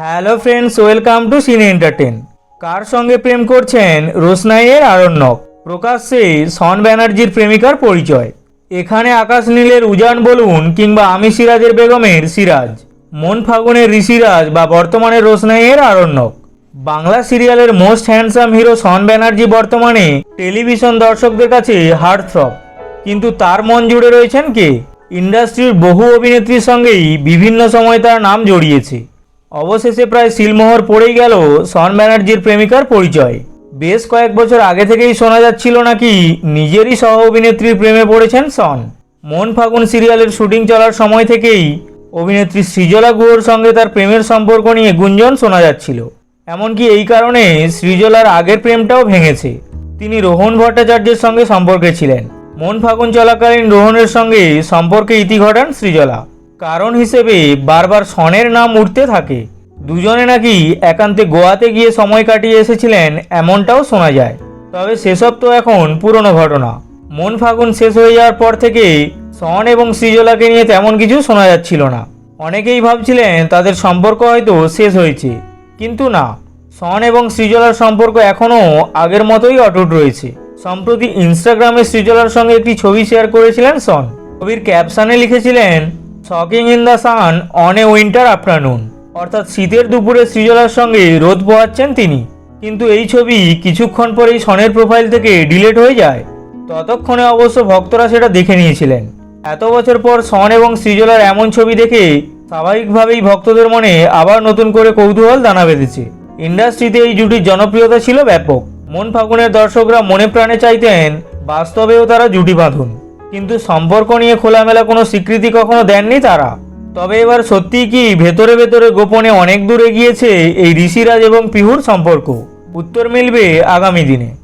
Hello friends welcome to cine entertain কার সঙ্গে প্রেম করছেন? রোশনাইয়ের আরণ্যক। প্রকাশ্যে সন ব্যানার্জির প্রেমিকার পরিচয়। এখানে আকাশ নীলের উজান বলুন কিংবা আমি সিরাজের বেগমের সিরাজ। মন ফাগুনের ঋষিরাজ বা বর্তমানে রোশনাইয়ের আরণ্যক। বাংলা সিরিয়ালের most handsome hero Sean Banerjee বর্তমানে টেলিভিশন দর্শকদের কাছে হার্ট থ্রব কিন্তু তার মন জুড়ে রয়েছেন কে? ইন্ডাস্ট্রির বহু অভিনেত্রীর সঙ্গেই বিভিন্ন সময় তার নাম জড়িয়েছে। অবশেষে প্রায় সিলমোহর পড়েই গেল সন ব্যানার্জির প্রেমিকার পরিচয়। বেশ কয়েক বছর আগে থেকেই শোনা যাচ্ছিল নাকি নিজেরই সহ অভিনেত্রীর প্রেমে পড়েছেন সন। মন ফাগুন সিরিয়ালের শুটিং চলার সময় থেকেই অভিনেত্রী সৃজলা গুহর সঙ্গে তার প্রেমের সম্পর্ক নিয়ে গুঞ্জন শোনা যাচ্ছিল। এমনকি এই কারণে সৃজলার আগের প্রেমটাও ভেঙেছে। তিনি রোহন ভট্টাচার্যের সঙ্গে সম্পর্কে ছিলেন। মন ফাগুন চলাকালীন রোহনের সঙ্গে সম্পর্কে ইতি ঘটান সৃজলা। কারণ হিসেবে বারবার সনের নাম উঠতে থাকে। দুজনে নাকি একান্তে গোয়াতে গিয়ে সময় কাটিয়ে এসেছিলেন, এমনটাও শোনা যায়। তবে সেসব তো এখন পুরনো ঘটনা। মন ফাগুন শেষ হয়ে যাওয়ার পর থেকে সন এবং সৃজলাকে নিয়ে তেমন কিছু শোনা যাচ্ছিল না। অনেকেই ভাবছিলেন তাদের সম্পর্ক হয়তো শেষ হয়েছে। কিন্তু না, সন এবং সৃজলার সম্পর্ক এখনও আগের মতোই অটুট রয়েছে। সম্প্রতি ইনস্টাগ্রামে সৃজলার সঙ্গে একটি ছবি শেয়ার করেছিলেন সন। ছবির ক্যাপশানে লিখেছিলেন soaking in the sun on a winter afternoon অর্থাৎ শীতের দুপুরে সৃজলার সঙ্গে রোদ পোহাচ্ছেন তিনি। কিন্তু এই ছবি কিছুক্ষণ পরেই সনের প্রোফাইল থেকে ডিলেট হয়ে যায়। ততক্ষণে অবশ্য ভক্তরা সেটা দেখে নিয়েছিলেন। এত বছর পর সন এবং সৃজলার এমন ছবি দেখে স্বাভাবিকভাবেই ভক্তদের মনে আবার নতুন করে কৌতূহল দানা বেঁধেছে। ইন্ডাস্ট্রিতে এই জুটির জনপ্রিয়তা ছিল ব্যাপক। মন ফাগুনের দর্শকরা মনে প্রাণে চাইতেন, বাস্তবেও তারা জুটি বাঁধুন। কিন্তু সম্পর্ক নিয়ে খোলামেলা কোনো স্বীকৃতি কখনো দেননি তারা। তবে এবার সত্যিই কি ভেতরে ভেতরে গোপনে অনেক দূরে গিয়েছে এই ঋষিরাজ এবং পিহুর সম্পর্ক? উত্তর মিলবে আগামী দিনে।